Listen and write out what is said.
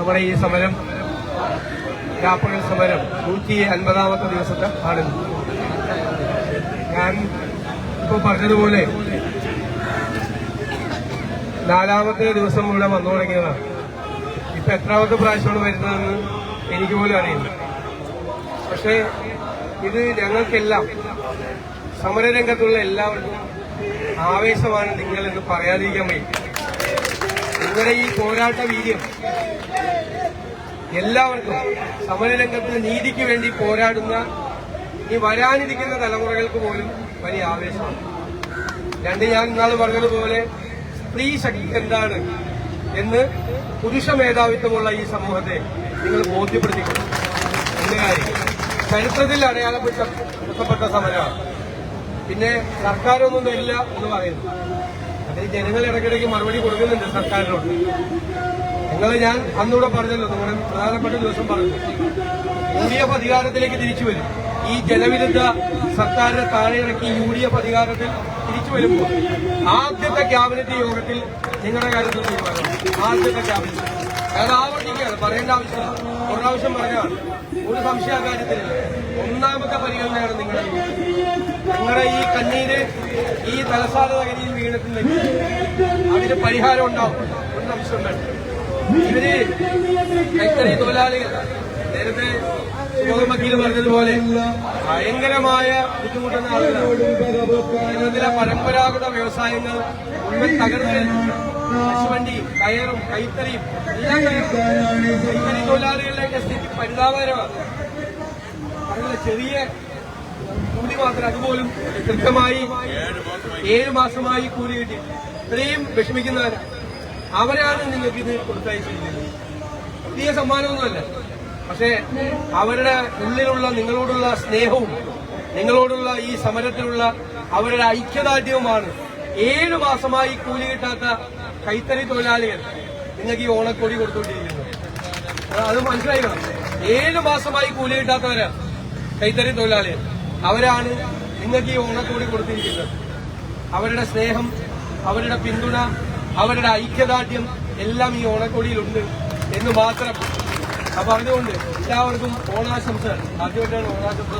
നമ്മുടെ ഈ സമരം രാപ്പകൽ സമരം നൂറ്റി അൻപതാമത്തെ ദിവസത്തെ ആണ് ഞാൻ ഇപ്പൊ പറഞ്ഞതുപോലെ നാലാമത്തെ ദിവസം ഇവിടെ വന്നു തുടങ്ങിയതാണ്. ഇപ്പൊ എത്രാമത്തെ പ്രാവശ്യമാണ് വരുന്നതെന്ന് എനിക്ക് പോലും അറിയില്ല. പക്ഷേ ഇത് ഞങ്ങൾക്കെല്ലാം സമരരംഗത്തുള്ള എല്ലാവർക്കും ആവേശമാണ് നിങ്ങൾ എന്ന് പറയാതിരിക്കാൻ വയ്യ. നിങ്ങളുടെ ഈ പോരാട്ട വീര്യം. എല്ലാവർക്കും സമരരംഗത്ത് നീതിക്ക് വേണ്ടി പോരാടുന്ന ഈ വരാനിരിക്കുന്ന തലമുറകൾക്ക് പോലും വലിയ ആവേശമാണ്. രണ്ട് ഞാൻ ഇന്നാൾ പറഞ്ഞതുപോലെ സ്ത്രീ ശക്തി എന്താണ് എന്ന് പുരുഷ മേധാവിത്വമുള്ള ഈ സമൂഹത്തെ നിങ്ങൾ ബോധ്യപ്പെടുത്തിക്കൊണ്ട് എന്ന കാര്യം ചരിത്രത്തിൽ അടയാളപ്പെട്ട സമരമാണ്. പിന്നെ സർക്കാരൊന്നും ഇല്ല എന്ന് പറയുന്നു. ജനങ്ങൾ ഇടയ്ക്കിടയ്ക്ക് മറുപടി കൊടുക്കുന്നുണ്ട് സർക്കാരിനോട്. നിങ്ങൾ ഞാൻ അന്നൂടെ പറഞ്ഞല്ലോ നമ്മുടെ പ്രധാനപ്പെട്ട ദിവസം പറഞ്ഞു. യു ഡി എഫ് അധികാരത്തിലേക്ക് തിരിച്ചു വരും. ഈ ജനവിരുദ്ധ സർക്കാരിനെ താഴെ ഇറക്കി യു ഡി എഫ് അധികാരത്തിൽ തിരിച്ചു വരുമ്പോൾ ആദ്യത്തെ ക്യാബിനറ്റ് യോഗത്തിൽ നിങ്ങളുടെ കാര്യത്തിൽ ആദ്യത്തെ ക്യാബിനറ്റ്. അത് ആവർത്തിക്കുകയാണ് പറയേണ്ട ആവശ്യമില്ല. ഒരു പ്രാവശ്യം പറഞ്ഞാണ് ഒരു സംശയ കാര്യത്തിലില്ല ഒന്നാമത്തെ പരിഗണനയാണ് നിങ്ങളുടെ നിങ്ങളുടെ ഈ കണ്ണീര് ഈ തലസ്ഥാന നഗരിയിൽ വീണിട്ടുണ്ടെങ്കിൽ അതിന് പരിഹാരം ഉണ്ടാവും ഇവർ കൈത്തറി തൊഴിലാളികൾ. നേരത്തെ വക്കീൽ പറഞ്ഞതുപോലെ ഭയങ്കരമായ ബുദ്ധിമുട്ടുന്ന ആളുകളാണ്. കേരളത്തിലെ പരമ്പരാഗത വ്യവസായങ്ങൾ മുഴുവൻ കശുവണ്ടി കയറും കൈത്തറിയും എല്ലാം കയറും. കൈത്തറി തൊഴിലാളികളുടെ സ്ഥിതി പരിതാപകരമാണ്. ചെറിയ കൂലി മാത്രം അതുപോലും കൃത്യമായി ഏഴ് മാസമായി കൂലി കിട്ടി. ഇത്രയും വിഷമിക്കുന്നവരാണ് അവരാണ് നിങ്ങൾക്ക് ഇത് കൊടുത്തയച്ചിരിക്കുന്നത് പുതിയ സമ്മാനമൊന്നുമല്ല. പക്ഷേ അവരുടെ ഉള്ളിലുള്ള നിങ്ങളോടുള്ള സ്നേഹവും നിങ്ങളോടുള്ള ഈ സമരത്തിലുള്ള അവരുടെ ഐക്യദാർഢ്യവുമാണ് ഏഴു മാസമായി കൂലി കിട്ടാത്ത കൈത്തറി തൊഴിലാളികൾ നിങ്ങൾക്ക് ഈ ഓണക്കോടി കൊടുത്തുകൊണ്ടിരിക്കുന്നത്. അത് മനസ്സിലായി ഏഴു മാസമായി കൂലി കിട്ടാത്തവരാണ് കൈത്തറി തൊഴിലാളികൾ. അവരാണ് നിങ്ങൾക്ക് ഈ ഓണക്കോടി കൊടുത്തിരിക്കുന്നത്. അവരുടെ സ്നേഹം അവരുടെ പിന്തുണ അവരുടെ ഐക്യദാർഢ്യം എല്ലാം ഈ ഓണക്കോടിയിലുണ്ട് എന്ന് മാത്രം അപ്പൊ അതുകൊണ്ട് എല്ലാവർക്കും ഓണാശംസ ആദ്യമായിട്ടാണ് ഓണാശംസ